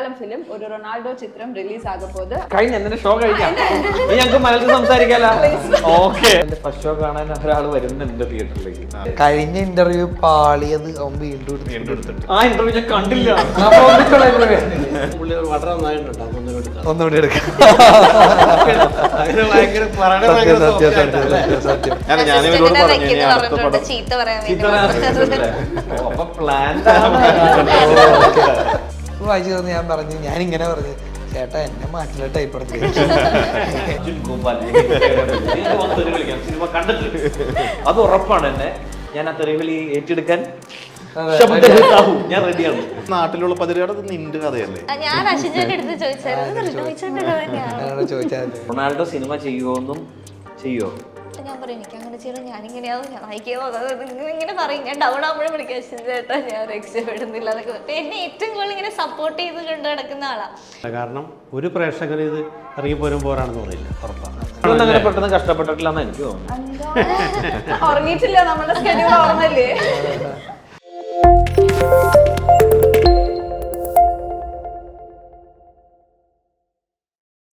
Malayalam film ഒരു Ronaldo ചിത്രം release ആകപ്പോത്. പോത് കഴിഞ്ഞ ഷോ കഴിക്കാം ഇനി ഞങ്ങൾക്ക് മലയാളത്തിൽ സംസാരിക്കാലോ? ഓക്കെ എന്റെ ഫസ്റ്റ് ഷോ കാണാൻ ഒരാൾ വരുന്നുണ്ട് തിയേറ്ററിലേക്ക് കഴിഞ്ഞ ഇന്റർവ്യൂ പാളിയത് അവൻ വീണ്ടും എടുത്തു. വീണ്ടും എടുത്തിട്ട് ആ ഇന്റർവ്യൂ ഞാൻ കണ്ടില്ല. വളരെ നന്നായിട്ടുണ്ട്. ഒന്നുകൂടി എടുക്കാം. ചീത്ത പറയാൻ വേണ്ടി ചീത്ത പറയാൻ ഓ, അപ്പൊ പ്ലാൻ വായിച്ചു തന്നു ഞാൻ പറഞ്ഞു ഞാൻ ഇങ്ങനെ പറഞ്ഞു ചേട്ടാ എന്നെ മാറ്റില്ല ടൈപ്പ് എടുത്ത് സിനിമ കണ്ടിട്ട് അത് ഉറപ്പാണ് എന്നെ. ഞാൻ ആ തെറിവിളി ഏറ്റെടുക്കാൻ നാട്ടിലുള്ള പതിരാട് നിന്റെ കഥയല്ലേ. റൊണാൾഡോ സിനിമ ചെയ്യുമോന്നും ചെയ്യോ ഞാൻ പറയും എനിക്ക് അങ്ങനെ ചെയ്യണം ഞാൻ ഇങ്ങനെയാവും ഞാൻ വായിക്കാവോ അതായത് നിങ്ങൾ ഇങ്ങനെ പറയും. ഞാൻ ഡൗൺ ആകുമ്പോഴും വിളിക്കാം ചേട്ടാ ഞാൻ രക്ഷപ്പെടുന്നില്ല എന്നൊക്കെ എന്നെ ഏറ്റവും കൂടുതൽ ഇങ്ങനെ സപ്പോർട്ട് ചെയ്ത് കണ്ടു നടക്കുന്ന ആളാണ് കാരണം ഒരു പ്രേക്ഷകർ ഇത് ഇറങ്ങി പോരും പോരാണെന്ന് തോന്നില്ല ഉറപ്പാണ്. അങ്ങനെ പെട്ടെന്ന് കഷ്ടപ്പെട്ടിട്ടില്ലെന്ന് എനിക്ക് തോന്നുന്നു. ഉറങ്ങിയിട്ടില്ല നമ്മുടെ സ്കെഡ്യൂൾ ഓർമ്മയില്ലേ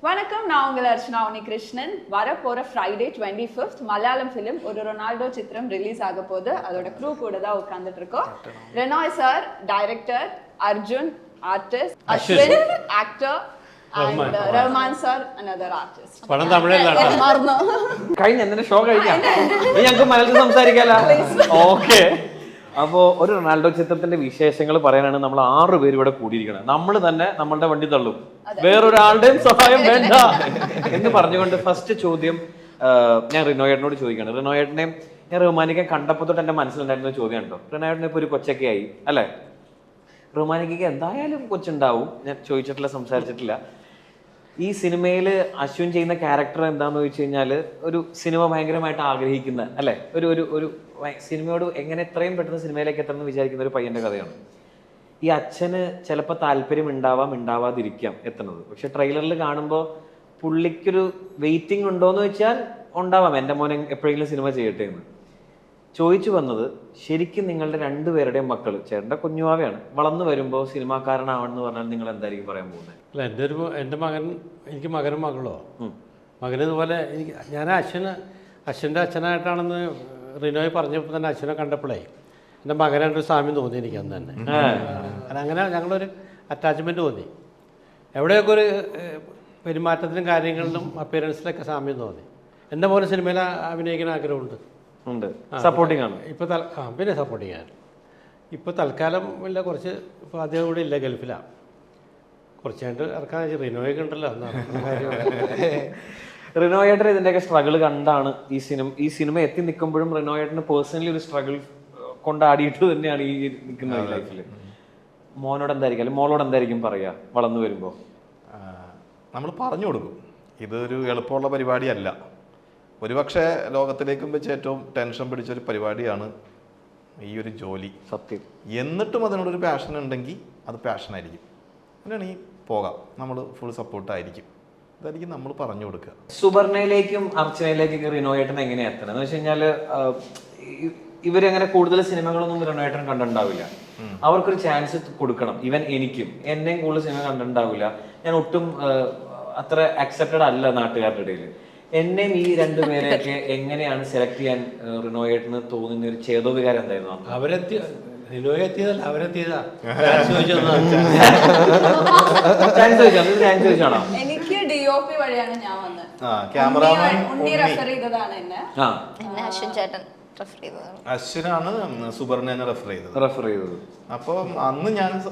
வணக்கம் நான் உங்கள் அர்ச்சனா உனிகிருஷ்ணன் வரப்போற Friday twenty fifth Malayalam film Oru Ronaldo Chithram release ஆக போகுது அதோட க்ரூ கூட தான் உட்காந்துட்டு இருக்கோம் Renoy sir director Arjun artist Ashwin actor and Rahman sir another artist പടം തമിഴിലാണ് മറന്നു കഴിഞ്ഞ എന്നെ ഷോ കഴിക്കാം ഇനി ഞങ്ങൾക്ക് മലയാളത്തിൽ സംസാരിക്കാലോ ഓക്കെ അപ്പോ ഒരു റൊണാൾഡോ ചിത്രത്തിന്റെ വിശേഷങ്ങൾ പറയാനാണ് നമ്മൾ ആറ് പേര് ഇവിടെ കൂടിയിരിക്കുന്നത് നമ്മൾ തന്നെ നമ്മളുടെ വണ്ടി തള്ളും. വേറൊരാളുടെയും സഹായം വേണ്ട. എന്ന് പറഞ്ഞുകൊണ്ട് ഫസ്റ്റ് ചോദ്യം ഞാൻ റിനോയേട്ടനോട് ചോദിക്കുകയാണ്. റിനോയേട്ടനെയും ഞാൻ റഹ്മാനിക്കാൻ കണ്ടപ്പോൾ തൊട്ട് എന്റെ മനസ്സിലുണ്ടായിരുന്ന ചോദ്യം ഉണ്ടോ റിനോയേട്ടനെ ഇപ്പൊ ഒരു കൊച്ചൊക്കെ ആയി അല്ലേ? റഹ്മാനിക്ക് എന്തായാലും കൊച്ചുണ്ടാവും. ഞാൻ ചോദിച്ചിട്ടില്ല സംസാരിച്ചിട്ടില്ല. ഈ സിനിമയിൽ അശ്വിൻ ചെയ്യുന്ന ക്യാരക്ടർ എന്താന്ന് ചോദിച്ചു കഴിഞ്ഞാൽ ഒരു സിനിമ ഭയങ്കരമായിട്ട് ആഗ്രഹിക്കുന്ന അല്ലെ? ഒരു ഒരു ഒരു സിനിമയോട് എങ്ങനെ എത്രയും പെട്ടെന്ന് സിനിമയിലേക്ക് എത്തണം എന്ന് വിചാരിക്കുന്ന ഒരു പയ്യന്റെ കഥയാണ്. ഈ അച്ഛന് ചിലപ്പോൾ താല്പര്യം ഉണ്ടാവാം ഉണ്ടാവാതിരിക്കാം എത്തുന്നത്. പക്ഷെ ട്രെയിലറിൽ കാണുമ്പോൾ പുള്ളിക്കൊരു വെയിറ്റിംഗ് ഉണ്ടോയെന്ന് വെച്ചാൽ ഉണ്ടാവാം. എന്റെ മോനെ എപ്പോഴെങ്കിലും സിനിമ ചെയ്യട്ടെ എന്ന്. ചോദിച്ചു വന്നത് ശരിക്കും നിങ്ങളുടെ രണ്ടുപേരുടെയും മക്കൾ ചേട്ടന്റെ കുഞ്ഞുവാവയാണ്. വളർന്നു വരുമ്പോൾ സിനിമാക്കാരനാവണമെന്ന് പറഞ്ഞാൽ നിങ്ങൾ എന്തായിരിക്കും പറയാൻ പോകുന്നത് അല്ല എന്റെ ഒരു എന്റെ മകൻ എനിക്ക് മകനും മകളോ? മകനതുപോലെ എനിക്ക് ഞാൻ അച്ഛന് അച്ഛന്റെ അച്ഛനായിട്ടാണെന്ന് റിനോയ് പറഞ്ഞപ്പോൾ തന്നെ അച്ഛനെ കണ്ടപ്പോഴേ എന്റെ മകനായിട്ടൊരു സാമ്യം തോന്നി എനിക്ക് അന്ന് തന്നെ. കാരണം അങ്ങനെ ഞങ്ങളൊരു അറ്റാച്ച്മെന്റ് തോന്നി. എവിടെയൊക്കെ ഒരു പെരുമാറ്റത്തിനും പെരുമാറ്റത്തിലും കാര്യങ്ങളിലും അപ്പിയറൻസിലൊക്കെ സാമ്യം തോന്നി. എന്റെ പോലെ സിനിമയിൽ അഭിനയിക്കാൻ ആഗ്രഹമുണ്ട്. ഉണ്ട്. സപ്പോർട്ടിംഗ് ആണ്. ഇപ്പോൾ തൽ ആ പിന്നെ സപ്പോർട്ടിംഗ് ആണ്. ഇപ്പോൾ തൽക്കാലം ഇല്ല കുറച്ച് ഇപ്പോൾ അദ്ദേഹം കൂടെ ഇല്ല ഗൾഫിലാണ് കുറച്ചായിട്ട് ഇറക്കാൻ റിനോയൊക്കെ ഉണ്ടല്ലോ എന്നാണ് റിനോയേട്ടൻ ഇതിന്റെയൊക്കെ സ്ട്രഗിൾ കണ്ടാണ് ഈ സിനിമ ഈ സിനിമ എത്തി നിൽക്കുമ്പോഴും റിനോയേട്ടന് പേഴ്സണലി ഒരു സ്ട്രഗിൾ കൊണ്ടാടിയിട്ട് തന്നെയാണ് ഈ നിൽക്കുന്ന ലൈഫിൽ മോനോട് എന്തായിരിക്കും? അല്ലെങ്കിൽ മോളോട് എന്തായിരിക്കും പറയാ? വളർന്നു വരുമ്പോൾ നമ്മൾ പറഞ്ഞു കൊടുക്കും. ഇതൊരു എളുപ്പമുള്ള പരിപാടിയല്ല. ഒരുപക്ഷെ ലോകത്തിലേക്കും വെച്ച് ഏറ്റവും ടെൻഷൻ പിടിച്ച ഒരു പരിപാടിയാണ് ഈ ഒരു ജോലി. സത്യം. എന്നിട്ടും അതിനോടൊരു പാഷൻ ഉണ്ടെങ്കിൽ അത് പാഷനായിരിക്കും അങ്ങനെയാണെങ്കിൽ പോകാം. നമ്മൾ ഫുൾ സപ്പോർട്ടായിരിക്കും ഇതായിരിക്കും നമ്മൾ പറഞ്ഞു കൊടുക്കുക. സുബർണയിലേക്കും അർച്ചനയിലേക്കും റിനോയേട്ടൻ എങ്ങനെയാ എത്തണം? എന്ന് വെച്ച് കഴിഞ്ഞാൽ ഇവരങ്ങനെ കൂടുതൽ സിനിമകളൊന്നും റിനോയേട്ടൻ കണ്ടിട്ടുണ്ടാവില്ല. അവർക്കൊരു ചാൻസ് കൊടുക്കണം. ഇവൻ എനിക്കും. എന്നെയും കൂടുതൽ സിനിമ കണ്ടിട്ടുണ്ടാവില്ല. ഞാൻ ഒട്ടും അത്ര അക്സെപ്റ്റഡ് അല്ല നാട്ടുകാരുടെ ഇടയിൽ. എന്നെയും ഈ രണ്ടുപേരെയൊക്കെ എങ്ങനെയാണ് സെലക്ട് ചെയ്യാൻ റിനോയേട്ടന് തോന്നുന്ന ഒരു ചേതോവികാരം എന്തായിരുന്നു? അന്ന്? അവരെത്തി അവരെത്തിയതാ. ചാൻസ് ചോദിച്ചോ ചാൻസ് ചോദിച്ചാണോ എനിക്ക് ഡി ഒ പി വഴിയാണ് ഞാൻ വന്നത്. ആ ക്യാമറമാൻ ഉണ്ണി- ഉണ്ണി റെഫർ ചെയ്തതാണ് എന്നെ. ആ. പിന്നെ അശ്വിൻ ചേട്ടൻ റെഫർ ചെയ്തതാണ്. അശ്വിനാണ് സുബർണനെ റെഫർ ചെയ്തത്. റെഫർ ചെയ്തത്. അപ്പോൾ അന്ന് ഞാൻ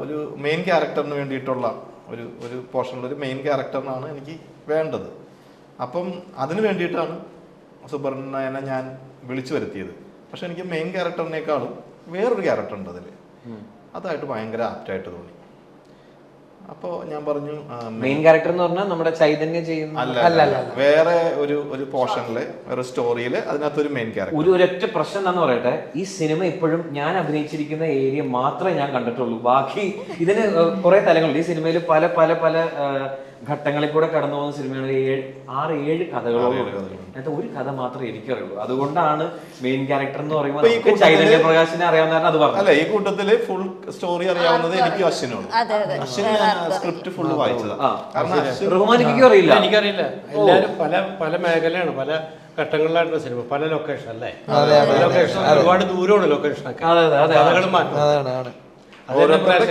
ഒരു മെയിൻ ക്യാരക്ടറിന് വേണ്ടിയിട്ടുള്ള ഒരു ഒരു പോർഷനിൽ ഒരു മെയിൻ ക്യാരക്ടറിനാണ് എനിക്ക് വേണ്ടത്. അപ്പം അതിന് വേണ്ടിയിട്ടാണ് സുബർണനെ ഞാൻ വിളിച്ചു വരുത്തിയത്. പക്ഷെ എനിക്ക് മെയിൻ ക്യാരക്ടറിനേക്കാളും വേറൊരു ക്യാരക്ടർ ഉണ്ട് അതിൽ അതായിട്ട് ഭയങ്കര ആപ്റ്റായിട്ട് തോന്നി. അപ്പോൾ ഞാൻ പറഞ്ഞു മെയിൻ ക്യാരക്ടർ എന്ന് പറഞ്ഞാൽ നമ്മുടെ ചൈതന്യം ചെയ്യുന്ന അല്ല അല്ല വേറെ ഒരു ഒരു പോർഷനിൽ ഒരു അതിനകത്ത് ഒരു മെയിൻ ക്യാരക്ടർ ഒരു ഒരൊറ്റ പ്രശ്നം എന്താന്ന് പറയട്ടെ? ഈ സിനിമ ഇപ്പോഴും ഞാൻ അഭിനയിച്ചിരിക്കുന്ന ഏരിയ മാത്രമേ ഞാൻ കണ്ടിട്ടുള്ളൂ. ബാക്കി ഇതിന് കുറെ തലങ്ങളുണ്ട്. ഈ സിനിമയിൽ പല പല പല ഘട്ടങ്ങളിൽ കൂടെ കടന്നു പോകുന്ന സിനിമയാണ് ഏഴ് ആറ് ഏഴ് കഥകളോളം അതിനകത്ത് ഒരു കഥ മാത്രമേ എനിക്കറിയുള്ളൂ. അതുകൊണ്ടാണ് മെയിൻ ക്യാരക്ടർ എന്ന് പറയുമ്പോൾ ചൈതന്യ പ്രകാശിനെ അറിയാവുന്ന അത് പറഞ്ഞു അല്ല ഈ കൂട്ടത്തിൽ ഫുൾ സ്റ്റോറി അറിയാവുന്നത് എനിക്ക് അശ്വിനാണ് അതെ അതെ. അശ്വിന് സ്ക്രിപ്റ്റ് ഫുൾ വായിച്ചത്. അറിയില്ല. എനിക്കറിയില്ല. എല്ലാവരും പല പല മേഖലയാണ് പല ഘട്ടങ്ങളിലായിട്ടുള്ള സിനിമ. പല ലൊക്കേഷൻ അല്ലേ? ലൊക്കേഷൻ ഒരുപാട് ദൂരമാണ് ലൊക്കേഷനൊക്കെ അതെ അതെ അതെ. കഥകൾ മാറ്റും.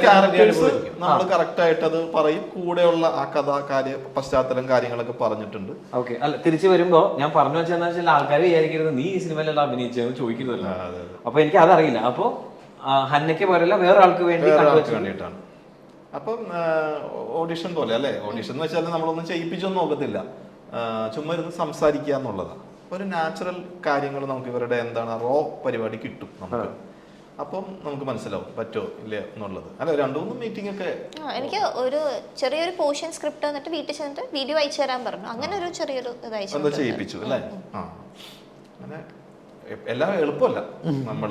ക്യാരക്ടേഴ്സ് നമ്മൾ കറക്റ്റ് ആയിട്ട് അത് പറയും. കൂടെയുള്ള ആ കഥ കാര്യ പശ്ചാത്തലം കാര്യങ്ങളൊക്കെ പറഞ്ഞിട്ടുണ്ട്. ഓക്കെ. അല്ല തിരിച്ചു വരുമ്പോ ഞാൻ പറഞ്ഞു വെച്ചാൽ വെച്ചാൽ ആൾക്കാർ വിചാരിക്കരുത്. നീ ഈ സിനിമയിലല്ല അഭിനയിച്ചെന്ന് ചോദിക്കുന്നതല്ല അപ്പൊ എനിക്ക് അതറിയില്ല. അപ്പൊ ഹന്നയ്ക്ക് പോലെയല്ല വേറെ ആൾക്ക് വേണ്ടി വേണ്ടിയിട്ടാണ്. അപ്പം ഓഡിഷൻ പോലെ അല്ലേ? ഓഡിഷൻ എന്ന് വെച്ചാൽ നമ്മളൊന്നും ചെയ്യിപ്പിച്ചൊന്നും നോക്കത്തില്ല. ചുമ്മാ ഇരുന്ന് സംസാരിക്കുക എന്നുള്ളതാണ് ഒരു നാച്ചുറൽ കാര്യങ്ങൾ നമുക്ക് ഇവരുടെ എന്താണ് റോ പരിപാടി കിട്ടും നമുക്ക്. അപ്പം നമുക്ക് മനസ്സിലാവും പറ്റോ ഇല്ല എന്നുള്ളത്. അല്ല രണ്ടു മൂന്ന് മീറ്റിംഗ് ഒക്കെ എനിക്ക് ഒരു ചെറിയൊരു പോർഷൻ സ്ക്രിപ്റ്റ് വന്നിട്ട് വീട്ടിൽ ചെന്നിട്ട് വീഡിയോ അയച്ചു തരാൻ പറഞ്ഞു. അങ്ങനെ ഒരു ചെറിയൊരു ഇത് അയച്ചു ചെയ്യിപ്പിച്ചു അല്ലേ? ആ. അങ്ങനെ എല്ലാം എളുപ്പമല്ല. നമ്മൾ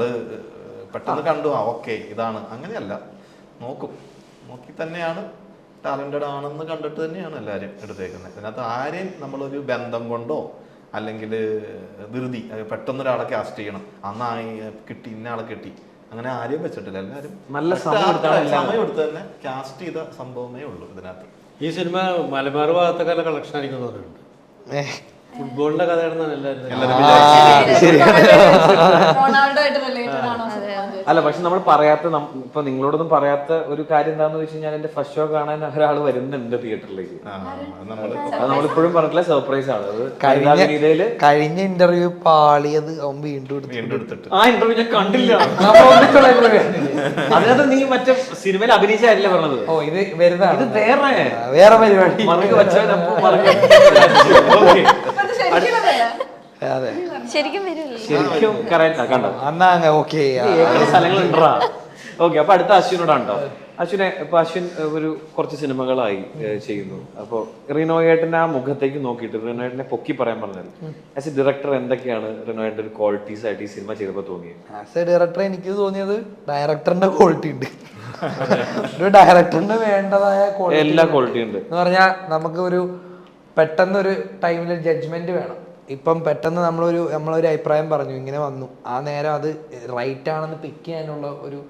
പെട്ടെന്ന് കണ്ടു ആ ഓക്കെ ഇതാണ്. അങ്ങനെയല്ല. നോക്കും. നോക്കി തന്നെയാണ്. ടാലന്റഡ് ആണെന്ന് കണ്ടിട്ട് തന്നെയാണ് എല്ലാവരും എടുത്തേക്കുന്നത്. ഇതിനകത്ത് ആരെയും നമ്മളൊരു ബന്ധം കൊണ്ടോ അല്ലെങ്കിൽ ധൃതി പെട്ടെന്നൊരാളെ പെട്ടെന്ന് ഒരാളെ കാസ്റ്റ് ചെയ്യണം അന്നായി കിട്ടി ഇന്ന ആളെ കിട്ടി. അങ്ങനെ ആരെയും വെച്ചിട്ടില്ല. എല്ലാവരും നല്ല സമയം എടുത്ത് തന്നെ കാസ്റ്റ് ചെയ്ത സംഭവമേ ഉള്ളൂ ഇതിനകത്ത്. ഈ സിനിമ മലബാർ ഭാഗത്തൊക്കെ നല്ല കളക്ഷൻ ആയിരിക്കും ഏഹ്. ഫുട്ബോളിന്റെ കഥയാണെന്നാണ് എല്ലാവരും അല്ല പക്ഷെ നമ്മൾ പറയാത്ത ഇപ്പൊ നിങ്ങളോടൊന്നും പറയാത്ത ഒരു കാര്യം എന്താന്ന് വെച്ച് കഴിഞ്ഞാൽ എന്റെ ഫസ്റ്റ് ഷോ കാണാൻ ഒരാൾ വരുന്നുണ്ട് തിയേറ്ററിലേക്ക് അത് നമ്മളിപ്പോഴും പറഞ്ഞിട്ടില്ല സർപ്രൈസ് ആണ് അത് കഴിഞ്ഞ കഴിഞ്ഞ ഇന്റർവ്യൂ പാളിയത് അവൻ വീണ്ടും എടുത്തു എടുത്തിട്ട് ആ ഇന്റർവ്യൂ ഞാൻ കണ്ടില്ല അതിനകത്ത് നീ മറ്റേ സിനിമയിൽ അഭിനയിച്ചല്ലേ പറഞ്ഞത് ഓ ഇത് വരുന്നതാണ് ഇത് വേറെ വേറെ പരിപാടി? അതെ ശരിക്കും വരില്ലേ ശരിക്കും കറക്റ്റ് കണ്ടോ? അന്നാ ഓക്കെ ഏതൊക്കെ സ്ഥലങ്ങളുണ്ടാ ഓക്കെ അപ്പൊ അടുത്ത അശ്വിനോടാണ് കേട്ടോ അശ്വിനെ ഇപ്പൊ അശ്വിൻ ഒരു കുറച്ച് സിനിമകളായി ചെയ്യുന്നു. അപ്പൊ റിനോയേട്ടനെ ആ മുഖത്തേക്ക് നോക്കിയിട്ട് റിനോയേട്ടനെ പൊക്കി പറയാൻ പറഞ്ഞത് ആസ് എ ഡയറക്ടർ എന്തൊക്കെയാണ് റിനോയേട്ടൻ ഒരു ക്വാളിറ്റീസ് ആയിട്ട് ഈ സിനിമ ചെയ്തപ്പോ തോന്നിയത്? ആസ് എ ഡയറക്ടർ എനിക്ക് തോന്നിയത് ഡയറക്ടറിന്റെ ക്വാളിറ്റി ഉണ്ട്. ഒരു ഡയറക്ടറിന് വേണ്ടതായ ക്വാളിറ്റി എല്ലാ ക്വാളിറ്റി ഉണ്ട്. എന്ന് പറഞ്ഞാൽ നമുക്ക് ഒരു പെട്ടെന്ന് ഒരു ടൈമിൽ ജഡ്ജ്മെന്റ് വേണം. ഇപ്പം പെട്ടെന്ന് നമ്മളൊരു നമ്മളൊരു അഭിപ്രായം പറഞ്ഞു ഇങ്ങനെ വന്നു. ആ നേരം അത് റൈറ്റ് ആണെന്ന് പിക്ക് ചെയ്യാനുള്ള ഒരു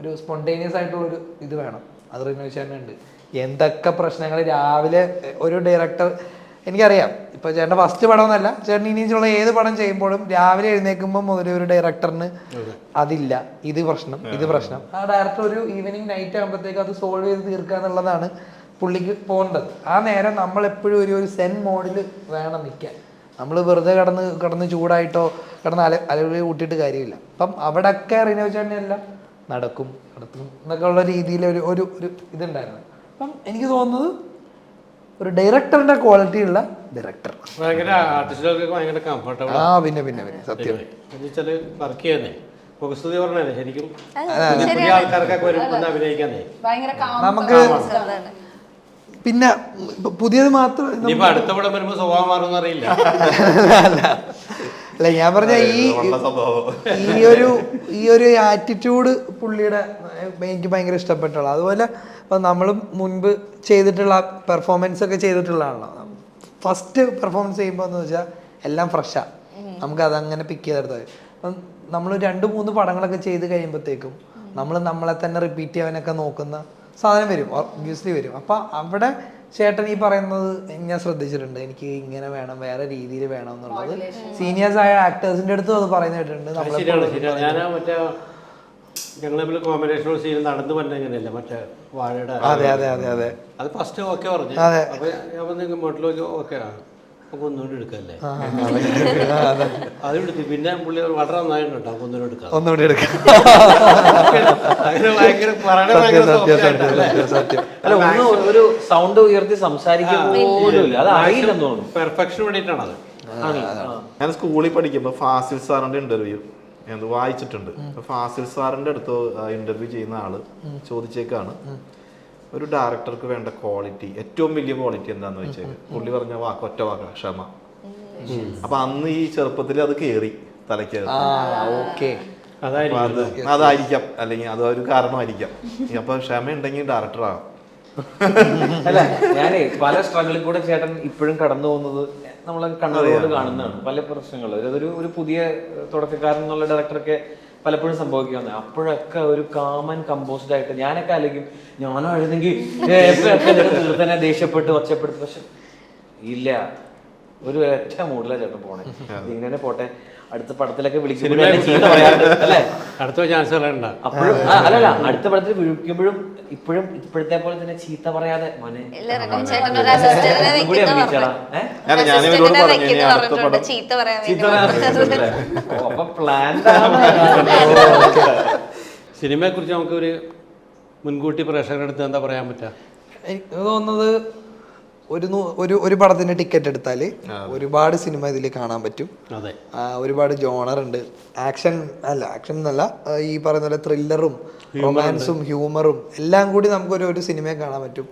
ഒരു സ്പോണ്ടേനിയസ് ആയിട്ടുള്ള ഒരു ഇത് വേണം. അത് റിനോവ് ഉണ്ട് എന്തൊക്കെ പ്രശ്നങ്ങൾ രാവിലെ ഒരു ഡയറക്ടർ എനിക്കറിയാം. ഇപ്പൊ ചേട്ടന്റെ ഫസ്റ്റ് പടം എന്നല്ല ചേട്ടൻ ഇനിയുള്ള ഏത് പടം ചെയ്യുമ്പോഴും രാവിലെ എഴുന്നേൽക്കുമ്പോൾ മുതൽ ഒരു ഡയറക്ടറിന് അതില്ല. ഇത് പ്രശ്നം ഇത് പ്രശ്നം. ആ ഡയറക്ടർ ഒരു ഈവനിങ് നൈറ്റ് ആകുമ്പോഴത്തേക്ക് അത് സോൾവ് ചെയ്ത് തീർക്കുക എന്നുള്ളതാണ് പുള്ളിക്ക് പോകേണ്ടത്. ആ നേരം നമ്മൾ എപ്പോഴും ഒരു ഒരു സെൻ മോഡിൽ വേണം നിൽക്കാൻ. നമ്മൾ വെറുതെ കിടന്ന് കിടന്ന് ചൂടായിട്ടോ കിടന്ന് അല അലവിളി കൂട്ടിയിട്ട് കാര്യമില്ല. അപ്പം അവിടെയൊക്കെ റിനോവേഷൻ ചേട്ടനെല്ലാം നടക്കും നടത്തും എന്നൊക്കെ ഉള്ള രീതിയിൽ ഒരു ഒരു ഒരു ഇതുണ്ടായിരുന്നു. അപ്പം എനിക്ക് തോന്നുന്നത് ഒരു ഡയറക്ടറിന്റെ ക്വാളിറ്റി ഉള്ള ഡയറക്ടർ ആ പിന്നെ പിന്നെ പിന്നെ സത്യം. വർക്ക് ചെയ്യാനേ മുഖസ്തുതി പറഞ്ഞേ ശരിക്കും അത് പുതിയ പുതിയ ആൾക്കാർക്കൊക്കെ വരുമ്പോൾ അഭിനയിക്കാന്നേ. നമുക്ക് പിന്നെ പുതിയത് മാത്രം അടുത്ത പടം വരുമ്പോ സ്വഭാവം മാറുമെന്ന് അറിയില്ല. അല്ല ഞാൻ പറഞ്ഞ ഈ ഈ ഒരു ഈ ഒരു ആറ്റിറ്റ്യൂഡ് പുള്ളിയുടെ എനിക്ക് ഭയങ്കര ഇഷ്ടപ്പെട്ടുള്ള. അതുപോലെ ഇപ്പം നമ്മൾ മുൻപ് ചെയ്തിട്ടുള്ള പെർഫോമൻസ് ഒക്കെ ചെയ്തിട്ടുള്ളതാണല്ലോ. ഫസ്റ്റ് പെർഫോമൻസ് ചെയ്യുമ്പോൾ എന്ന് വെച്ചാൽ എല്ലാം ഫ്രഷാ നമുക്ക് അതങ്ങനെ പിക്ക് ചെയ്തെടുത്തത് അപ്പം നമ്മൾ രണ്ട് മൂന്ന് പടങ്ങളൊക്കെ ചെയ്ത് കഴിയുമ്പോഴത്തേക്കും നമ്മൾ നമ്മളെ തന്നെ റിപ്പീറ്റ് ചെയ്യാനൊക്കെ നോക്കുന്ന സാധനം വരും. ഒബ്വിയസ്ലി വരും. അപ്പൊ അവിടെ ചേട്ടൻ ഈ പറയുന്നത് ഞാൻ ശ്രദ്ധിച്ചിട്ടുണ്ട്. എനിക്ക് ഇങ്ങനെ വേണം വേറെ രീതിയിൽ വേണം എന്നുള്ളത്. സീനിയേഴ്സ് ആയ ആക്ടേഴ്സിന്റെ അടുത്തും അത് പറയുന്ന കേട്ടിട്ടുണ്ട്. നമ്മളെ ഞങ്ങൾ തമ്മിൽ കോമ്പിനേഷൻ സീൻ നടന്നു വന്ന എങ്ങനെയല്ല മറ്റേ വാഴയുടെ അതെ അതെ അതെ അതെ. അത് ഫസ്റ്റ് ഓക്കെ പറഞ്ഞു. അതെ. അപ്പൊ ഞാൻ പറഞ്ഞു നോക്കി ഓക്കെ ആണ് നമുക്ക് ഒന്നുകൂടി എടുക്കല്ലേ? പിന്നെ പുള്ളി വളരെ ഒന്നുകൂടി എടുക്കാം. ഒന്നുകൂടി എടുക്കാം. അല്ലേ? ഒന്ന് ഒരു സൗണ്ട് ഉയർത്തി സംസാരിക്കാൻ പോലും ഇല്ല അത് അറിയില്ലെന്ന് തോന്നുന്നു. പെർഫെക്ഷൻ വേണ്ടിയിട്ടാണ് അത്. ഞാൻ സ്കൂളിൽ പഠിക്കുമ്പോൾ ഫാസിൽ സാറിന്റെ ഇന്റർവ്യൂ ഞാൻ വായിച്ചിട്ടുണ്ട്. ഫാസിൽ സാറിന്റെ അടുത്ത് ഇന്റർവ്യൂ ചെയ്യുന്ന ആൾ ചോദിച്ചേക്കാണ്. ഒരു ഡയറക്ടർക്ക് വേണ്ട ക്വാളിറ്റി ഏറ്റവും വലിയ ക്വാളിറ്റി എന്താന്ന് വെച്ചാൽ പുള്ളി പറഞ്ഞ വാക്ക് ഒറ്റ വാക്ക ക്ഷമ. അപ്പൊ അന്ന് ഈ ചെറുപ്പത്തിൽ അത് കേറി തലയ്ക്ക് ആ ഓക്കെ. അതായിരിക്കും അത് അതായിരിക്കാം. അല്ലെങ്കിൽ അത് ഒരു കാരണമായിരിക്കാം. അപ്പൊ ക്ഷമ ഉണ്ടെങ്കിൽ ഡയറക്ടറാകാം അല്ല ഞാനേ പല സ്ട്രഗിളിൽ കൂടെ ചേട്ടൻ ഇപ്പോഴും കടന്നു പോകുന്നത് നമ്മളെ കണ്ണുകളോട് കാണുന്നതാണ്. പല പ്രശ്നങ്ങളും. അതൊരു ഒരു പുതിയ തുടക്കക്കാരൻ എന്നുള്ള ഡയറക്ടറൊക്കെ പലപ്പോഴും സംഭവിക്കുന്നത് അപ്പോഴൊക്കെ ഒരു കാമൻ കമ്പോസ്ഡ് ആയിട്ട് ഞാനൊക്കെ അല്ലെങ്കിൽ ഞാനോ എഴുതെങ്കിൽ തന്നെ ദേഷ്യപ്പെട്ട് ഒച്ചപ്പെടുത്തു. പക്ഷെ ഇല്ല. ഒരു ഒറ്റ മൂടില ചേട്ടൻ പോണേ. ഇങ്ങനെ പോട്ടെ. അടുത്ത പടത്തിലൊക്കെ വിളിക്കുമ്പോഴും അല്ലേ? അടുത്ത ചാൻസ് കളയണ്ട അപ്പോഴും അല്ലല്ല അടുത്ത പടത്തിൽ വിളിക്കുമ്പോഴും ഇപ്പോഴും ഇപ്പോഴത്തെ പോലെ തന്നെ ചീത്ത പറയാതെ മോനെ. കുറിച്ച് നമുക്ക് ഒരു സിനിമയെ മുൻകൂട്ടി പ്രേക്ഷകരുടെ അടുത്ത് എന്താ പറയാൻ പറ്റുക എനിക്ക് തോന്നുന്നത് ഒരു ഒരു ഒരു പടത്തിന് ടിക്കറ്റ് എടുത്താൽ ഒരുപാട് സിനിമ ഇതിൽ കാണാൻ പറ്റും. അതെ. ഒരുപാട് ജോണർ ഉണ്ട്. ആക്ഷൻ അല്ല ആക്ഷൻ എന്നല്ല ഈ പറയുന്ന പോലെ ത്രില്ലറും റൊമാൻസും ഹ്യൂമറും എല്ലാം കൂടി നമുക്ക് ഒരു ഒരു സിനിമയെ കാണാൻ പറ്റും.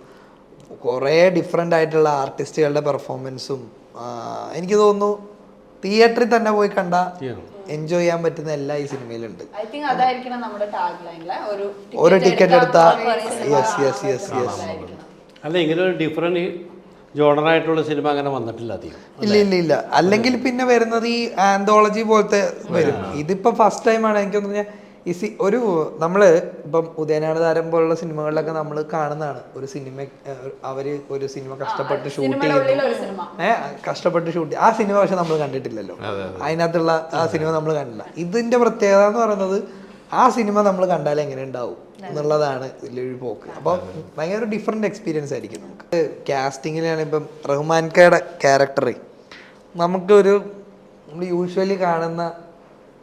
കുറേ ഡിഫറെന്റ് ആയിട്ടുള്ള ആർട്ടിസ്റ്റുകളുടെ പെർഫോമൻസും എനിക്ക് തോന്നുന്നു തിയേറ്ററിൽ തന്നെ പോയി കണ്ട എൻജോയ് ചെയ്യാൻ പറ്റുന്ന എല്ലാ ഈ സിനിമയിലുണ്ട് ഐ തിങ്ക് അതായിരിക്കണം നമ്മുടെ ടാഗ് ഒരു ടിക്കറ്റ് എടുത്താ യെസ് യെസ് യെസ് യെസ് അല്ല ഇങ്ങനെ ഒരു ഡിഫറെന്റ് ജോണറായിട്ടുള്ള സിനിമ അങ്ങനെ വന്നിട്ടില്ല അധികം. ഇല്ല ഇല്ല ഇല്ല. അല്ലെങ്കിൽ പിന്നെ വരുന്നത് ഈ ആന്തോളജി പോലത്തെ വരും. ഇതിപ്പോ ഫസ്റ്റ് ടൈമാണ് എനിക്ക് തോന്നുന്നത് ഈ സി ഒരു നമ്മൾ ഇപ്പം ഉദയനാട് താരം പോലുള്ള സിനിമകളിലൊക്കെ നമ്മൾ കാണുന്നതാണ്. ഒരു സിനിമ അവർ ഒരു സിനിമ കഷ്ടപ്പെട്ട് ഷൂട്ട് ചെയ്യുന്നു. സിനിമ. ഏഹ് കഷ്ടപ്പെട്ട് ഷൂട്ട് ആ സിനിമ പക്ഷെ നമ്മൾ കണ്ടിട്ടില്ലല്ലോ. അതിനകത്തുള്ള ആ സിനിമ നമ്മൾ കണ്ടില്ല. ഇതിന്റെ പ്രത്യേകത എന്ന് പറയുന്നത് ആ സിനിമ നമ്മൾ കണ്ടാൽ എങ്ങനെ ഉണ്ടാവും എന്നുള്ളതാണ് ഇതിലൊരു പോക്ക്. അപ്പോൾ ഭയങ്കര ഡിഫറെന്റ് എക്സ്പീരിയൻസ് ആയിരിക്കും നമുക്ക്. കാസ്റ്റിങ്ങിലാണ് ഇപ്പം റഹ്മാൻകയുടെ ക്യാരക്ടർ നമുക്കൊരു നമ്മൾ യൂഷ്വലി കാണുന്ന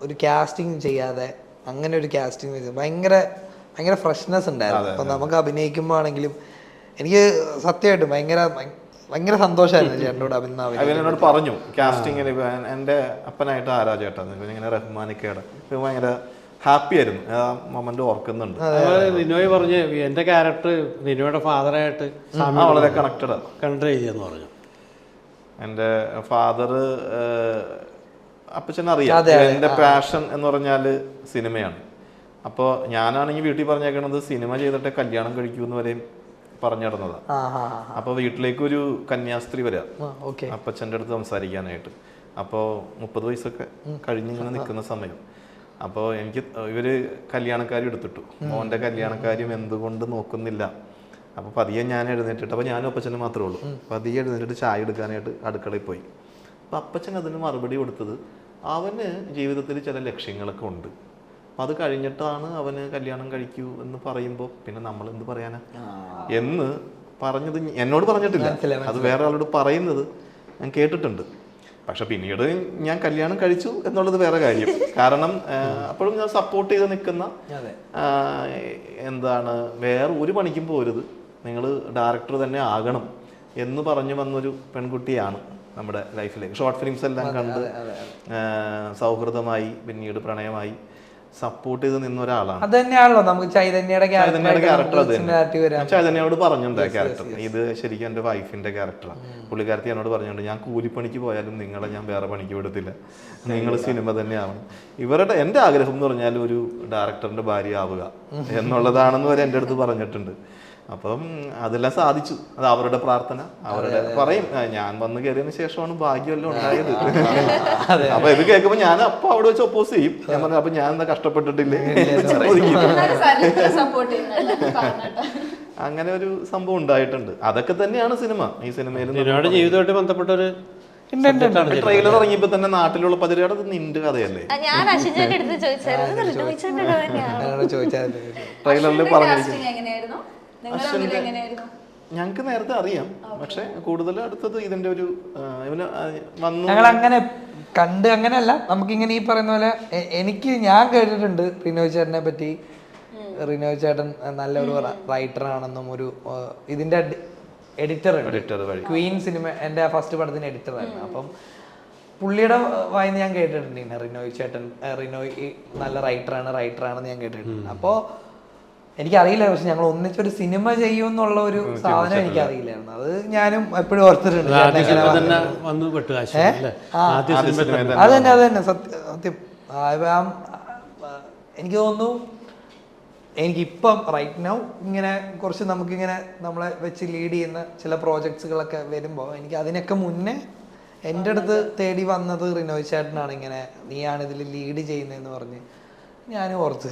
ഒരു കാസ്റ്റിംഗ് ചെയ്യാതെ അങ്ങനെ ഒരു കാസ്റ്റിംഗ് ഭയങ്കര ഭയങ്കര ഫ്രഷ്നെസ് ഉണ്ടായിരുന്നു. അപ്പം നമുക്ക് അഭിനയിക്കുമ്പോൾ ആണെങ്കിലും എനിക്ക് സത്യമായിട്ടും ഭയങ്കര ഭയങ്കര സന്തോഷമായിരുന്നു ചേട്ടനോട് പറഞ്ഞു. കാസ്റ്റിങ്ങിന് എന്റെ അപ്പനായിട്ട് ആരാ ചേട്ടാ? ഇങ്ങനെ റഹ്മാനിക്കയുടെ ഭയങ്കര ഹാപ്പി ആയിരുന്നു ആ മൊമെന്റ് ഓർക്കുന്നുണ്ട്. റിനോയ് പറഞ്ഞ് എന്റെ ക്യാരക്ടർ റിനോയുടെ ഫാദറായിട്ട് ആയിട്ട് വളരെ കണക്റ്റഡ് ആണ്. ചെയ്തെന്ന് പറഞ്ഞു. എന്റെ ഫാദർ അപ്പച്ചൻ അറിയാം. എന്റെ പാഷൻ എന്ന് പറഞ്ഞാൽ സിനിമയാണ്. അപ്പോൾ ഞാനാണെങ്കിൽ വീട്ടിൽ പറഞ്ഞേക്കണത് സിനിമ ചെയ്തിട്ട് കല്യാണം കഴിക്കൂന്ന് വരെയും പറഞ്ഞു നടന്നതാണ് അപ്പോൾ വീട്ടിലേക്ക് ഒരു കന്യാസ്ത്രീ വരാം. അപ്പച്ചന്റെ അപ്പച്ചന്റെ അടുത്ത് സംസാരിക്കാനായിട്ട്. അപ്പോൾ മുപ്പത് വയസ്സൊക്കെ കഴിഞ്ഞിങ്ങനെ നിൽക്കുന്ന സമയം. അപ്പോൾ എനിക്ക് ഇവർ കല്യാണക്കാരി എടുത്തിട്ടു. മോന്റെ കല്യാണക്കാര്യം എന്തുകൊണ്ട് നോക്കുന്നില്ല. അപ്പോൾ പതിയെ ഞാൻ എഴുന്നേറ്റിട്ട് അപ്പോൾ ഞാനും അപ്പച്ചനും മാത്രമേ ഉള്ളൂ. പതിയെ എഴുന്നേറ്റിട്ട് ചായ എടുക്കാനായിട്ട് അടുക്കളയിൽ പോയി. അപ്പോൾ അപ്പച്ചൻ അതിന് മറുപടി കൊടുത്തത് അവന് ജീവിതത്തിൽ ചില ലക്ഷ്യങ്ങളൊക്കെ ഉണ്ട്. അപ്പം അത് കഴിഞ്ഞിട്ടാണ് അവന് കല്യാണം കഴിക്കൂ എന്ന് പറയുമ്പോൾ പിന്നെ നമ്മൾ എന്ത് പറയാനാ എന്ന് പറഞ്ഞത് എന്നോട് പറഞ്ഞിട്ടില്ല. അത് വേറെ ആളോട് പറയുന്നത് ഞാൻ കേട്ടിട്ടുണ്ട്. പക്ഷെ പിന്നീട് ഞാൻ കല്യാണം കഴിച്ചു എന്നുള്ളത് വേറെ കാര്യം. കാരണം അപ്പോഴും ഞാൻ സപ്പോർട്ട് ചെയ്ത് നിൽക്കുന്ന എന്താണ് വേറെ ഒരു പണിക്കും പോരുത്. നിങ്ങൾ ഡയറക്ടർ തന്നെ ആകണം എന്ന് പറഞ്ഞു വന്നൊരു പെൺകുട്ടിയാണ് നമ്മുടെ ലൈഫിലേക്ക് ഷോർട്ട് ഫിലിംസ് എല്ലാം കണ്ട് സൗഹൃദമായി പിന്നീട് പ്രണയമായി സപ്പോർട്ട് ചെയ്ത് നിന്ന ഒരാളാണ്. അത് തന്നെയാണല്ലോ നമുക്ക് ചൈതന്യയുടെ ക്യാരക്ടർ പറഞ്ഞിട്ടുണ്ട് ക്യാരക്ടർ ഇത് ശരിക്കും എന്റെ വൈഫിന്റെ ക്യാരക്ടറാണ് പുള്ളിക്കാരത്തി എന്നോട് പറഞ്ഞിട്ടുണ്ട് ഞാൻ കൂലിപ്പണിക്ക് പോയാലും നിങ്ങളെ ഞാൻ വേറെ പണിക്ക് വിടത്തില്ല. നിങ്ങൾ സിനിമ തന്നെയാവണം. ഇവരുടെ എന്റെ ആഗ്രഹം എന്ന് പറഞ്ഞാൽ ഒരു ഡയറക്ടറിന്റെ ഭാര്യ ആവുക എന്നുള്ളതാണെന്ന് വരെ എന്റെ അടുത്ത് പറഞ്ഞിട്ടുണ്ട്. അപ്പം അതെല്ലാം സാധിച്ചു. അത് അവരുടെ പ്രാർത്ഥന. അവരുടെ പറയും "ആ, ഞാൻ വന്ന് കയറിയതിന് ശേഷമാണ് ഭാഗ്യമെല്ലാം ഉണ്ടായത്. അപ്പൊ ഇത് കേൾക്കുമ്പോ ഞാൻ അപ്പൊ അവിടെ വെച്ച് ഒപ്പോസ് ചെയ്യും. ഞാൻ പറഞ്ഞു അപ്പൊ ഞാൻ എന്താ കഷ്ടപ്പെട്ടിട്ടില്ലേ? അങ്ങനെ ഒരു സംഭവം ഉണ്ടായിട്ടുണ്ട്. അതൊക്കെ തന്നെയാണ് സിനിമ. ഈ സിനിമയിൽ ജീവിതമായിട്ട് ബന്ധപ്പെട്ട ഒരു ട്രെയിലർ ഇറങ്ങിയപ്പോ തന്നെ നാട്ടിലുള്ള പതിരയുടെ അത് നിന്റെ കഥയല്ലേ? ട്രെയിലറിൽ ഞാൻ അശ്വിന്റെ ഞങ്ങൾക്ക് നേരത്തെ അറിയാം. പക്ഷെ കൂടുതൽ അടുത്തത് ഇതിന്റെ ഒരു ഇവന് വന്നു ഞങ്ങൾ അങ്ങനെ കണ്ട് അങ്ങനെയല്ല. നമുക്കിങ്ങനെ ഈ പറയുന്ന പോലെ എനിക്ക് ഞാൻ കേട്ടിട്ടുണ്ട് റിനോയ് ചേട്ടനെ പറ്റി. റിനോയ് ചേട്ടൻ നല്ലൊരു റൈറ്റർ ആണെന്നും ഒരു ഇതിന്റെ എഡിറ്റർ. ക്വീൻ സിനിമ എന്റെ ഫസ്റ്റ് പടത്തിന് എഡിറ്റർ ആയിരുന്നു അപ്പം പുള്ളിയുടെ വായന ഞാൻ കേട്ടിട്ടുണ്ട് ഇങ്ങനെ. റിനോയ് ചേട്ടൻ റിനോയ് നല്ല റൈറ്ററാണ് റൈറ്ററാണെന്ന് ഞാൻ കേട്ടിട്ടുണ്ട്. അപ്പോൾ എനിക്കറിയില്ല പക്ഷെ ഞങ്ങൾ ഒന്നിച്ചൊരു സിനിമ ചെയ്യും എന്നുള്ള ഒരു സാധനം എനിക്കറിയില്ലായിരുന്നു. അത് ഞാനും എപ്പോഴും ഓർത്തിട്ടുണ്ട്. അത് തന്നെ അത് തന്നെ സത്യം എനിക്ക് തോന്നുന്നു എനിക്കിപ്പം റൈറ്റ് നൗ ഇങ്ങനെ കുറച്ച് നമുക്കിങ്ങനെ നമ്മളെ വെച്ച് ലീഡ് ചെയ്യുന്ന ചില പ്രോജക്ട്സുകളൊക്കെ വരുമ്പോൾ എനിക്ക് അതിനൊക്കെ മുന്നേ എന്റെ അടുത്ത് തേടി വന്നത് റിനോയ് ചേട്ടനാണ് ഇങ്ങനെ നീയാണ് ഇതിൽ ലീഡ് ചെയ്യുന്നതെന്ന് പറഞ്ഞ്. ഞാൻ ഓർത്ത്.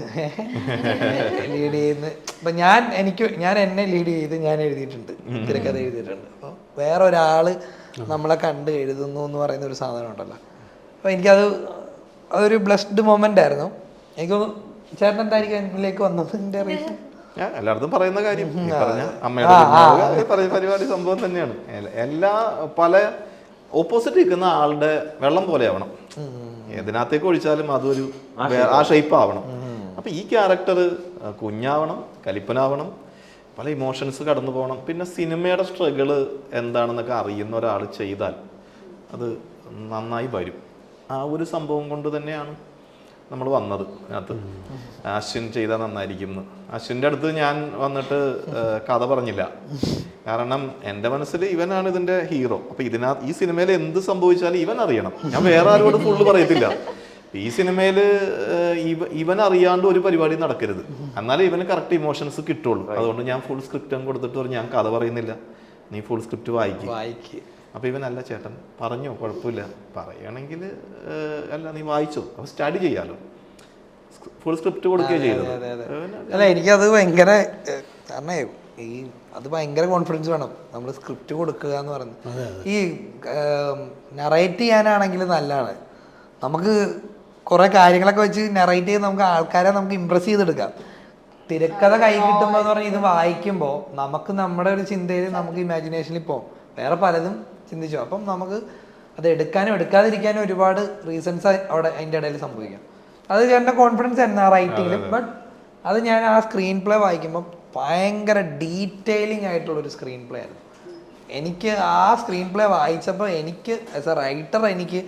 ലീഡ് ചെയ്യുന്ന അപ്പം ഞാൻ എനിക്ക് ഞാൻ എന്നെ ലീഡ് ചെയ്ത് ഞാൻ എഴുതിയിട്ടുണ്ട്. തിരക്കഥ എഴുതിയിട്ടുണ്ട്. അപ്പോൾ വേറെ ഒരാൾ നമ്മളെ കണ്ട് എഴുതുന്നു എന്ന് പറയുന്ന ഒരു സാധനം ഉണ്ടല്ലോ. അപ്പോൾ എനിക്കത് അതൊരു ബ്ലസ്ഡ് മൊമെന്റ് ആയിരുന്നു. എനിക്ക് ചേട്ടൻ എന്തായിരിക്കും എന്നിലേക്ക് വന്നതിന്റെ റീസൺ എല്ലായിടത്തും പറയുന്ന കാര്യം. പറഞ്ഞ അമ്മയുടെ പരിപാടി സംഭവം തന്നെയാണ്. എല്ലാ പല ഓപ്പോസിറ്റ് നിൽക്കുന്ന ആളുടെ വെള്ളം പോലെ ആവണം. ഏതിനകത്തേക്ക് ഒഴിച്ചാലും അതൊരു ആ ഷേപ്പ് ആവണം. അപ്പൊ ഈ ക്യാരക്ടർ കുഞ്ഞാവണം കലിപ്പനാവണം പല ഇമോഷൻസ് കടന്നു പോകണം. പിന്നെ സിനിമയുടെ സ്ട്രഗിൾ എന്താണെന്നൊക്കെ അറിയുന്ന ഒരാൾ ചെയ്താൽ അത് നന്നായി വരും. ആ ഒരു സംഭവം കൊണ്ട് തന്നെയാണ് നമ്മൾ വന്നത്. അതിനകത്ത് അശ്വിൻ ചെയ്താൽ നന്നായിരിക്കും അശ്വിന്റെ അടുത്ത് ഞാൻ വന്നിട്ട് കഥ പറഞ്ഞില്ല. കാരണം എന്റെ മനസ്സിൽ ഇവനാണ് ഇതിന്റെ ഹീറോ. അപ്പോൾ ഇതിനകത്ത് ഈ സിനിമയിൽ എന്ത് സംഭവിച്ചാലും ഇവൻ അറിയണം. ഞാൻ വേറെ ആരോട് ഫുള്ള് പറയത്തില്ല. ഈ സിനിമയിൽ ഇവ ഇവൻ അറിയാണ്ട് ഒരു പരിപാടി നടക്കരുത്. എന്നാലേ ഇവന് കറക്റ്റ് ഇമോഷൻസ് കിട്ടുള്ളൂ. അതുകൊണ്ട് ഞാൻ ഫുൾ സ്ക്രിപ്റ്റ് കൊടുത്തിട്ട് പറഞ്ഞു ഞാൻ കഥ പറയുന്നില്ല. നീ ഫുൾ സ്ക്രിപ്റ്റ് വായിക്കും. വായിക്ക്. അപ്പൊ ഇവനല്ല ചേട്ടൻ പറഞ്ഞോ കുഴപ്പമില്ല. പറയുകയാണെങ്കിൽ അല്ല നീ വായിച്ചോ. അപ്പോൾ സ്റ്റഡി ചെയ്യാലോ. ഫുൾ സ്ക്രിപ്റ്റ് കൊടുക്കുകയോ ചെയ്തത്. അല്ല എനിക്കത് ഭയങ്കര കാരണം ഈ അത് ഭയങ്കര കോൺഫിഡൻസ് വേണം. നമ്മൾ സ്ക്രിപ്റ്റ് കൊടുക്കുക എന്ന് പറയുന്നത് ഈ നറേറ്റ് ചെയ്യാനാണെങ്കിൽ നല്ലതാണ്. നമുക്ക് കുറെ കാര്യങ്ങളൊക്കെ വെച്ച് നറേറ്റ് ചെയ്ത് നമുക്ക് ആൾക്കാരെ നമുക്ക് ഇമ്പ്രസ് ചെയ്തെടുക്കാം. തിരക്കഥ കൈ കിട്ടുമ്പോൾ എന്ന് പറഞ്ഞാൽ ഇത് വായിക്കുമ്പോൾ നമുക്ക് നമ്മുടെ ഒരു ചിന്തയിൽ നമുക്ക് ഇമാജിനേഷനിൽ പോകും വേറെ പലതും ചിന്തിച്ചു. അപ്പം നമുക്ക് അത് എടുക്കാനും എടുക്കാതിരിക്കാനും ഒരുപാട് റീസൺസ് അവിടെ അതിന്റെ ഇടയിൽ സംഭവിക്കാം. അത് ചേട്ടന്റെ കോൺഫിഡൻസ് ആയിരുന്നു ആ റൈറ്റിങ്ങിൽ ബട്ട് അത് ഞാൻ ആ സ്ക്രീൻ പ്ലേ വായിക്കുമ്പോൾ ഭയങ്കര ഡീറ്റെയിലിംഗ് ആയിട്ടുള്ള ഒരു സ്ക്രീൻ പ്ലേ ആയിരുന്നു. എനിക്ക് ആ സ്ക്രീൻ പ്ലേ വായിച്ചപ്പോൾ എനിക്ക് ആസ് എ റൈറ്റർ എനിക്ക്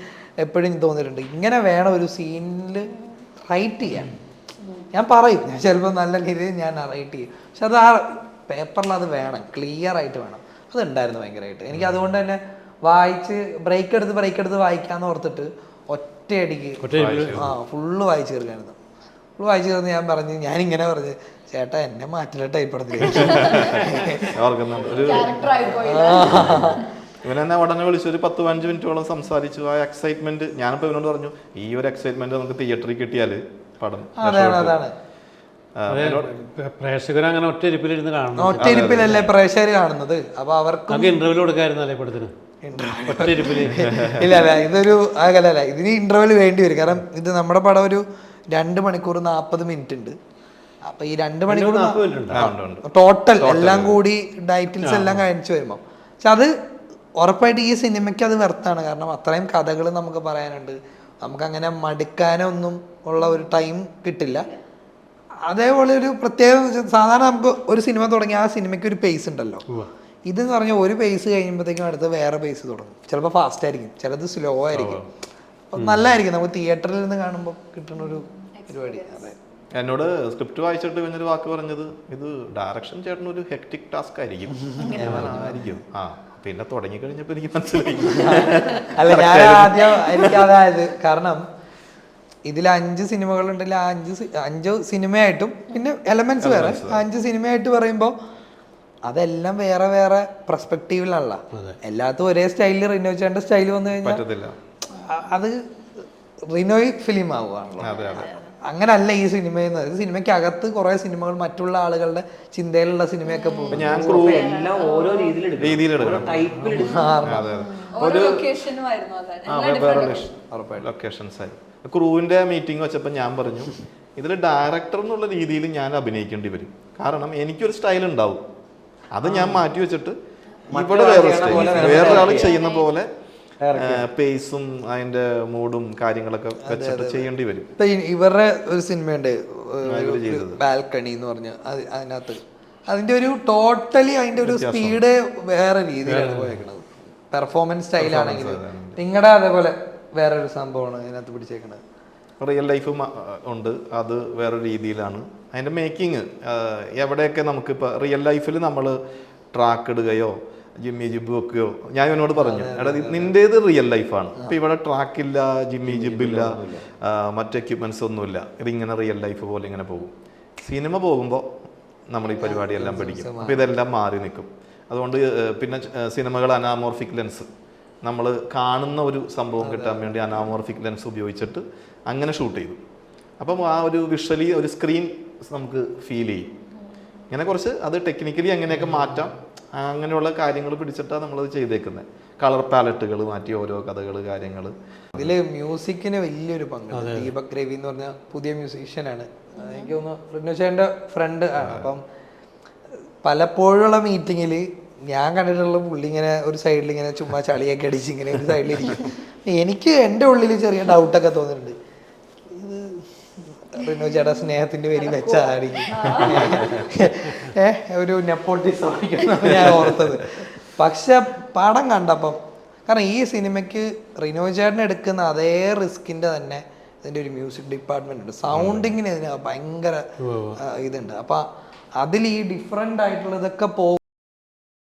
എപ്പോഴും തോന്നിയിട്ടുണ്ട്. ഇങ്ങനെ വേണം ഒരു സീനിൽ റൈറ്റ് ചെയ്യാൻ. ഞാൻ പറയും ഞാൻ ചിലപ്പോൾ നല്ല രീതിയിൽ ഞാൻ റൈറ്റ് ചെയ്യും. പക്ഷെ അത് ആ പേപ്പറിൽ അത് വേണം ക്ലിയർ ആയിട്ട് വേണം. അത് ഉണ്ടായിരുന്നു ഭയങ്കരമായിട്ട് എനിക്ക് അതുകൊണ്ട് തന്നെ വായിച്ച് ബ്രേക്ക് എടുത്ത് ബ്രേക്ക് എടുത്ത് വായിക്കാന്ന് ഓർത്തിട്ട് ഒറ്റയടിക്ക് ആ ഫുള്ള് വായിച്ചു തീർക്കായിരുന്നു. ഫുള്ള് വായിച്ചു തീർന്ന് ഞാൻ പറഞ്ഞു ഞാനിങ്ങനെ പറഞ്ഞു ചേട്ടാ എന്നെ മാറ്റില്ല ടൈപ്പ് ഓർക്കുന്നുണ്ട്. ഒരു ക്യാരക്ടർ ആയിപ്പോയി ഇവൻ എന്നെ ഉടനെ വിളിച്ചു. ഒരു പത്ത് പതിനഞ്ച് മിനിറ്റോളം സംസാരിച്ചു. ആ എക്സൈറ്റ്മെന്റ് ഞാനിപ്പോ ഇവനോട് പറഞ്ഞു ഈ ഒരു എക്സൈറ്റ്മെന്റ് നമുക്ക് തിയേറ്ററിൽ കിട്ടിയാൽ പടം അതാണ് അതാണ്. പ്രേക്ഷകർ അങ്ങനെ ഒറ്റ ഇരിപ്പിലിരുന്ന് കാണണം. ഒറ്റയിരിപ്പിലല്ലേ പ്രേക്ഷകർ കാണുന്നത്? അപ്പൊ അവർക്ക് നമുക്ക് ഇന്റർവ്യൂ കൊടുക്കായിരുന്നല്ലേ പടത്തിന്? ഇല്ല അല്ല ഇതൊരു അല്ല അല്ല ഇതിന് ഇന്റർവ്യൂ വേണ്ടി വരും. കാരണം ഇത് നമ്മുടെ പടം ഒരു രണ്ട് മണിക്കൂർ നാൽപ്പത് മിനിറ്റ് ഉണ്ട്. അപ്പൊ ഈ രണ്ട് മണിക്കൂർ. ടോട്ടൽ എല്ലാം കൂടി ഡയറ്റിൽസ് എല്ലാം കഴിച്ചു വരുമ്പോൾ പക്ഷെ അത് ഉറപ്പായിട്ട് ഈ സിനിമയ്ക്ക് അത് വെർത്താണ്. കാരണം അത്രയും കഥകൾ നമുക്ക് പറയാനുണ്ട്. നമുക്ക് അങ്ങനെ മടുക്കാനൊന്നും ഉള്ള ഒരു ടൈം കിട്ടില്ല. അതേപോലെ ഒരു പ്രത്യേക സാധാരണ നമുക്ക് ഒരു സിനിമ തുടങ്ങി ആ സിനിമയ്ക്ക് ഒരു പേസ് ഉണ്ടല്ലോ. ഇതെന്ന് പറഞ്ഞാൽ ഒരു പേസ് കഴിയുമ്പോഴത്തേക്കും അടുത്ത് വേറെ പേസ് തുടങ്ങും. ചിലപ്പോൾ ഫാസ്റ്റ് ആയിരിക്കും ചിലത് സ്ലോ ആയിരിക്കും. അപ്പം നല്ലതായിരിക്കും നമുക്ക് തിയേറ്ററിൽ നിന്ന് കാണുമ്പോൾ കിട്ടുന്ന ഒരു പരിപാടി. അതെ. എന്നോട് സ്ക്രിപ്റ്റ് വായിച്ചിട്ട് ഇവനൊരു വാക്ക് പറഞ്ഞത് ഇത് ഡയറക്ഷൻ ചേട്ടൻ ഒരു ഹെക്ടിക് ടാസ്ക് ആയിരിക്കും. ആയിരിക്കും. ആ പിന്നെ തുടങ്ങി കഴിഞ്ഞപ്പോ എനിക്ക് മനസ്സിലായി. അല്ല ഞാൻ ആദ്യം എനിക്ക് അതായത് കാരണം ഇതിൽ അഞ്ച് സിനിമകളുണ്ടെങ്കിൽ ആ അഞ്ച് അഞ്ച് സിനിമയായിട്ടും പിന്നെ എലമെന്റ്സ് വേറെ. അഞ്ച് സിനിമയായിട്ട് പറയുമ്പോൾ അതെല്ലാം വേറെ വേറെ പെർസ്പെക്റ്റീവിലുള്ള എല്ലാത്തും ഒരേ സ്റ്റൈലിൽ റിനോയ് ചേട്ടന്റെ സ്റ്റൈൽ വന്നു കഴിഞ്ഞാൽ അത് റിനോയ് ഫിലിം ആവുകയാണല്ലോ. അങ്ങനല്ല ഈ സിനിമ ഇത് സിനിമയ്ക്ക് അകത്ത് കുറെ സിനിമകൾ മറ്റുള്ള ആളുകളുടെ ചിന്തയിലുള്ള സിനിമയൊക്കെ പോകും. ഞാൻ ക്രൂ എല്ലാം ഓരോ ലൊക്കേഷൻസ് ആയി. ക്രൂവിന്റെ മീറ്റിംഗ് വെച്ചപ്പോൾ ഞാൻ പറഞ്ഞു ഇതിൽ ഡയറക്ടർ എന്നുള്ള രീതിയിൽ ഞാൻ അഭിനയിക്കേണ്ടി വരും. കാരണം എനിക്കൊരു സ്റ്റൈൽ ഉണ്ടാവും. അത് ഞാൻ മാറ്റി വെച്ചിട്ട് ഇവിടെ വേറെ സ്റ്റൈൽ വേറൊരാൾ ചെയ്യുന്ന പോലെ പേസും അതിന്റെ മൂഡും കാര്യങ്ങളൊക്കെ വെച്ചിട്ട് ചെയ്യേണ്ടി വരും. ഇവരുടെ ഒരു സിനിമയുണ്ട് ബാൽക്കണി എന്ന് പറഞ്ഞ അത് അതിനകത്ത്. അതിന്റെ ഒരു ടോട്ടലി അതിന്റെ ഒരു സ്പീഡ് വേറെ രീതിയിലാണ് പോയേക്കണത്. പെർഫോമൻസ് സ്റ്റൈലാണെങ്കിൽ നിങ്ങളുടെ അതേപോലെ ഒരു സംഭവമാണ് അതിനകത്ത് പിടിച്ചേക്കണത്. റിയൽ ലൈഫ് ഉണ്ട്. അത് വേറെ രീതിയിലാണ്. അതിന്റെ മേക്കിങ് എവിടെയൊക്കെ നമുക്കിപ്പോൾ റിയൽ ലൈഫിൽ നമ്മൾ ട്രാക്ക് ഇടുകയോ ജിമ്മി ജിബ് വെക്കുകയോ ഞാൻ ഇവനോട് പറഞ്ഞു എടാ നിന്റേത് റിയൽ ലൈഫാണ് ഇപ്പൊ ഇവിടെ ട്രാക്ക് ഇല്ല ജിമ്മി ജിബില്ല മറ്റ് എക്യുപ്മെന്റ്സ് ഒന്നുമില്ല. ഇതിങ്ങനെ റിയൽ ലൈഫ് പോലെ ഇങ്ങനെ പോകും. സിനിമ പോകുമ്പോൾ നമ്മൾ ഈ പരിപാടിയെല്ലാം പഠിക്കും. അപ്പോൾ ഇതെല്ലാം മാറി നിൽക്കും. അതുകൊണ്ട് പിന്നെ സിനിമകൾ അനാമോർഫിക് ലെൻസ് നമ്മൾ കാണുന്ന ഒരു സംഭവം കിട്ടാൻ വേണ്ടി അനാമോർഫിക് ലെൻസ് ഉപയോഗിച്ചിട്ട് അങ്ങനെ ഷൂട്ട് ചെയ്തു. അപ്പം ആ ഒരു വിഷ്വലി ഒരു സ്ക്രീൻ നമുക്ക് ഫീൽ ചെയ്യും. ഇങ്ങനെ കുറച്ച് അത് ടെക്നിക്കലി അങ്ങനെയൊക്കെ മാറ്റാം. അങ്ങനെയുള്ള കാര്യങ്ങൾ പിടിച്ചിട്ടാണ് നമ്മളത് ചെയ്തേക്കുന്നത് കളർ പാലറ്റുകൾ മാറ്റി ഓരോ കഥകൾ കാര്യങ്ങൾ ഇതിൽ മ്യൂസിക്കിന് വലിയൊരു പങ്ക്. ദീപക് രവി എന്ന് പറഞ്ഞ പുതിയ മ്യൂസീഷ്യനാണ്. എനിക്ക് തോന്നുന്നു റിനുചേന്റെ ഫ്രണ്ട് ആണ്. അപ്പം പലപ്പോഴുള്ള മീറ്റിങ്ങിൽ ഞാൻ കണ്ടിട്ടുള്ള പുള്ളി ഇങ്ങനെ ഒരു സൈഡിൽ ഇങ്ങനെ ചുമ്മാ ചളിയൊക്കെ അടിച്ച് ഇങ്ങനെ ഒരു സൈഡിലിരിക്കും എനിക്ക് എന്റെ ഉള്ളിൽ ചെറിയ ഡൗട്ടൊക്കെ തോന്നിയിട്ടുണ്ട് റിനു ചേട്ടാ സ്നേഹത്തിന്റെ പേരിൽ വെച്ചതായിരിക്കും ഏഹ് ഒരു നെപ്പോട്ടിസം ഞാൻ ഓർത്തത്. പക്ഷെ പടം കണ്ടപ്പം കാരണം ഈ സിനിമയ്ക്ക് റിനോ ചേട്ടൻ എടുക്കുന്ന അതേ റിസ്കിന്റെ തന്നെ ഇതിന്റെ ഒരു മ്യൂസിക് ഡിപ്പാർട്ട്മെന്റ് ഉണ്ട്. സൗണ്ടിങ്ങിന് ഇതിന് ഭയങ്കര ഇതുണ്ട്. അപ്പൊ അതിൽ ഈ ഡിഫറെന്റ് ആയിട്ടുള്ളതൊക്കെ പോകും